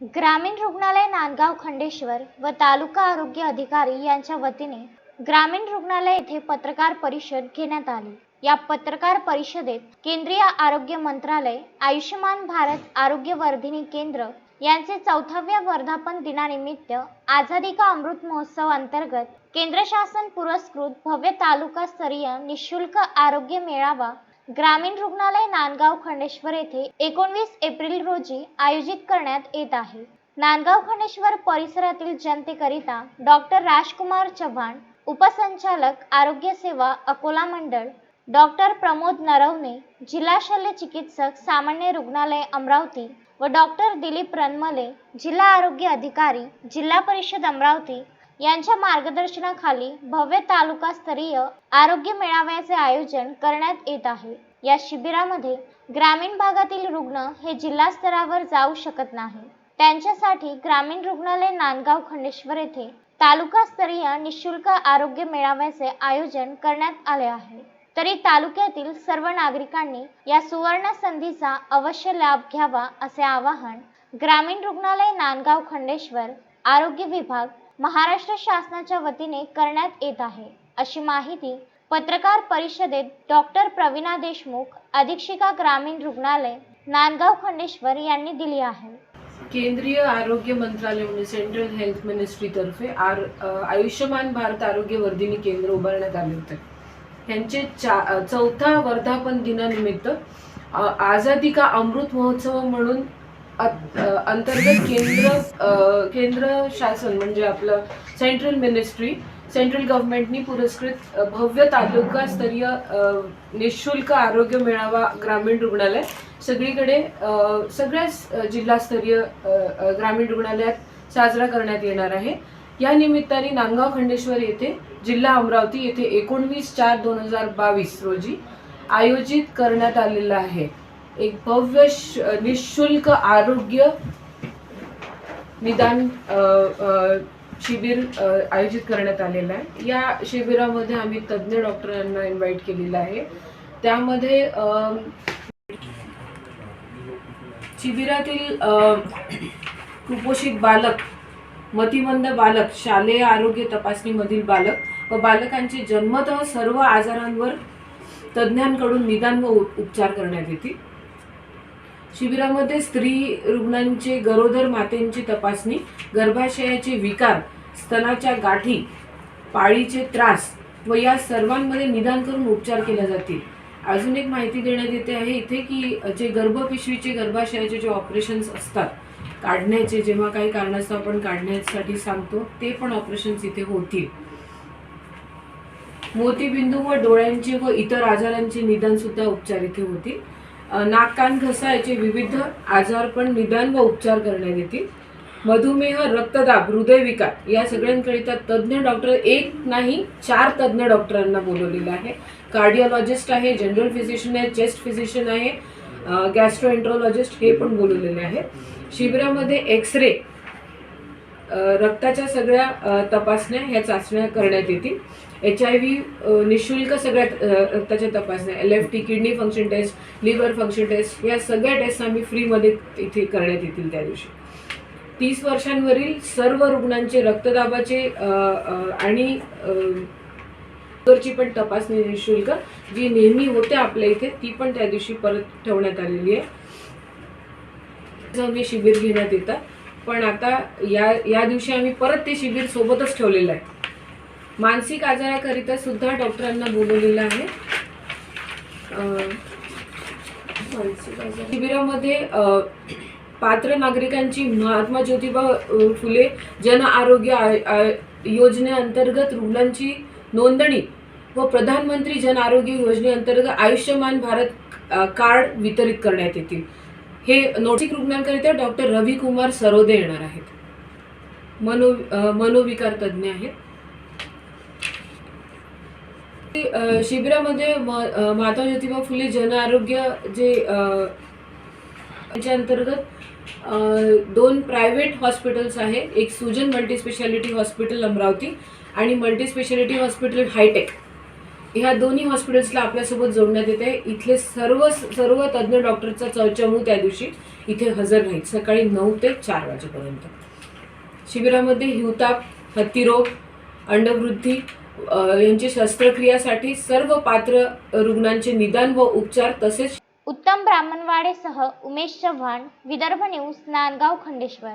ग्रामीण रुग्णालय नांदगाव खंडेश्वर व तालुका आरोग्य अधिकारी यांच्या वतीने ग्रामीण रुग्णालय येथे पत्रकार परिषद घेण्यात आली. या पत्रकार परिषदेत केंद्रीय आरोग्य मंत्रालय आयुष्यमान भारत आरोग्य वर्धिनी केंद्र यांचे चौथाव्या वर्धापन दिनानिमित्त आझादी का अमृत महोत्सव अंतर्गत केंद्र शासन पुरस्कृत भव्य तालुकास्तरीय निशुल्क आरोग्य मेळावा ग्रामीण रुग्णालय नांदगाव खंडेश्वर येथे एकोणवीस एप्रिल रोजी आयोजित करण्यात येत आहे. नांदगाव खंडेश्वर परिसरातील जनतेकरिता डॉक्टर राजकुमार चव्हाण उपसंचालक आरोग्य सेवा अकोला मंडळ डॉक्टर प्रमोद नरवणे जिल्हा शल्य चिकित्सक सामान्य रुग्णालय अमरावती व डॉक्टर दिलीप रनमले जिल्हा आरोग्य अधिकारी जिल्हा परिषद अमरावती यांच्या मार्गदर्शनाखाली भव्य तालुकास्तरीय आरोग्य मेळाव्याचे आयोजन करण्यात येत आहे. या शिबिरामध्ये ग्रामीण भागातील रुग्ण हे जिल्हा स्तरावर जाऊ शकत नाही. त्यांच्यासाठी ग्रामीण रुग्णालय नांदगाव खंडेश्वर येथे तालुकास्तरीय निशुल्क आरोग्य मेळाव्याचे आयोजन करण्यात आले आहे. तरी तालुक्यातील सर्व नागरिकांनी या सुवर्ण संधीचा अवश्य लाभ घ्यावा असे आवाहन ग्रामीण रुग्णालय नांदगाव खंडेश्वर आरोग्य विभाग महाराष्ट्र शासनाच्या वतीने करण्यात येत आहे. अशी माहिती पत्रकार परिषदेत डॉक्टर प्रवीणा देशमुख अधीक्षिका ग्रामीण रुग्णालय नांदगाव खंडेश्वर यांनी दिली आहे. केंद्रीय आरोग्य मंत्रालय म्हणजे सेंट्रल हेल्थ मिनिस्ट्रीतर्फे आर आयुष्यमान भारत आरोग्य वर्धिनी केंद्र उभारण्यात आले होते. त्यांचे चा चौथा वर्धापन दिनानिमित्त आझादी का अमृत महोत्सव म्हणून अंतर्गत केंद्र केंद्र शासन म्हणजे आपलं सेंट्रल मिनिस्ट्री सेंट्रल गव्हर्नमेंटनी पुरस्कृत भव्य तालुकास्तरीय अ, निशुल्क आरोग्य मेळावा ग्रामीण रुग्णालय. सगळीकडे सगळ्याच जिल्हास्तरीय ग्रामीण रुग्णालयात साजरा करण्यात येणार आहे. या निमित्ताने नांदगाव खंडेश्वर येथे जिल्हा अमरावती येथे एकोणवीस चार दोन हजार बावीस रोजी आयोजित करण्यात आलेला आहे. एक भव्य निशुल्क आरोग्य निदान शिबिर आयोजित करण्यात आलेलं आहे. या शिबिरामध्ये आम्ही तज्ज्ञ डॉक्टरांना इन्व्हाइट केलेलं आहे. त्यामध्ये शिबिरातील कुपोषित बालक मतिमंद बालक शालेय आरोग्य तपासणीमधील बालक व बालकांचे जन्मतः सर्व आजारांवर तज्ज्ञांकडून निदान व उपचार करण्यात येतील. शिबिरामध्ये स्त्री रुग्णांचे गरोदर मातेंची तपासणी गर्भाशयाचे विकार स्तनाच्या गाठी पाळीचे त्रास व या सर्वांमध्ये निदान करून उपचार केले जातील. अजून एक माहिती देण्यात येते आहे इथे की जे गर्भपिशवीचे गर्भाशयाचे जे ऑपरेशन्स असतात काढण्याचे जेव्हा काही कारणास्तव आपण काढण्यासाठी सांगतो ते पण ऑपरेशन्स इथे होतील. मोतीबिंदू व डोळ्यांचे व इतर आजारांचे निदान सुद्धा उपचार इथे होतील. नाककान नाक कान घसा याचे विविध आजार पण निदान व उपचार करण्यात येतील. मधुमेह रक्तदाब हृदयविकार या सगळ्यांकरिता तज्ज्ञ डॉक्टर एक नाही चार तज्ज्ञ डॉक्टरांना बोलवलेलं आहे. कार्डिओलॉजिस्ट आहे जनरल फिजिशियन आहे चेस्ट फिजिशियन आहे गॅस्ट्रोएंट्रोलॉजिस्ट हे पण बोलवलेले आहे. शिबिरामध्ये एक्स रे रक्ताच्या सगळ्या तपासण्या ह्या चाचण्या करण्यात येतील. एच आय व्ही निशुल्क सगळ्या रक्ताच्या तपासण्या L F T kidney function test liver function test या सगळ्या टेस्ट आम्ही फ्रीमध्ये इथे करण्यात येतील त्या दिवशी. तीस वर्षांवरील सर्व रुग्णांचे रक्तदाबाचे आणि ची पण तपासणी निशुल्क जी नेहमी होते आपल्या इथे ती पण त्या दिवशी परत ठेवण्यात आलेली आहे. शिबिर घेण्यात येतात पण आता या या दिवशी आम्ही परत ते शिबिर सोबतच ठेवलेलं आहे. मानसिक आजाराकरिता सुद्धा डॉक्टरांना बोलवलेलं आहे. मानसिक आजार. शिबिरामध्ये पात्र नागरिकांची महात्मा ज्योतिबा फुले जन आरोग्य योजनेअंतर्गत रुग्णांची नोंदणी व प्रधानमंत्री जन आरोग्य योजनेअंतर्गत आयुष्यमान भारत कार्ड वितरित करण्यात येतील. हे नोटिक रुग्णांकरिता डॉक्टर रवी कुमार सरोदे येणार आहेत. मनो मनोविकार तज्ज्ञ आहेत. शिबिरामध्ये म- ज्योतिबा फुले जन आरोग्य जे त्याच्या अंतर्गत दोन प्रायव्हेट हॉस्पिटल्स आहे. एक सुजन मल्टीस्पेशालिटी हॉस्पिटल अमरावती आणि मल्टीस्पेशालिटी हॉस्पिटल हायटेक. ह्या दोन्ही हॉस्पिटल्सला आपल्यासोबत जोडण्यात येते इथले सर्व सर्व तज्ज्ञ डॉक्टरचा चौचमू त्या दिवशी इथे हजर राहील. सकाळी नऊ ते चार वाजेपर्यंत. शिबिरामध्ये हिवताप हत्तीरोग अंडवृद्धी यांची शस्त्रक्रियासाठी सर्व पात्र रुग्णांचे निदान व उपचार तसेच उत्तम ब्राह्मणवाडेसह उमेश चव्हाण विदर्भ न्यूज नांदगाव खंडेश्वर.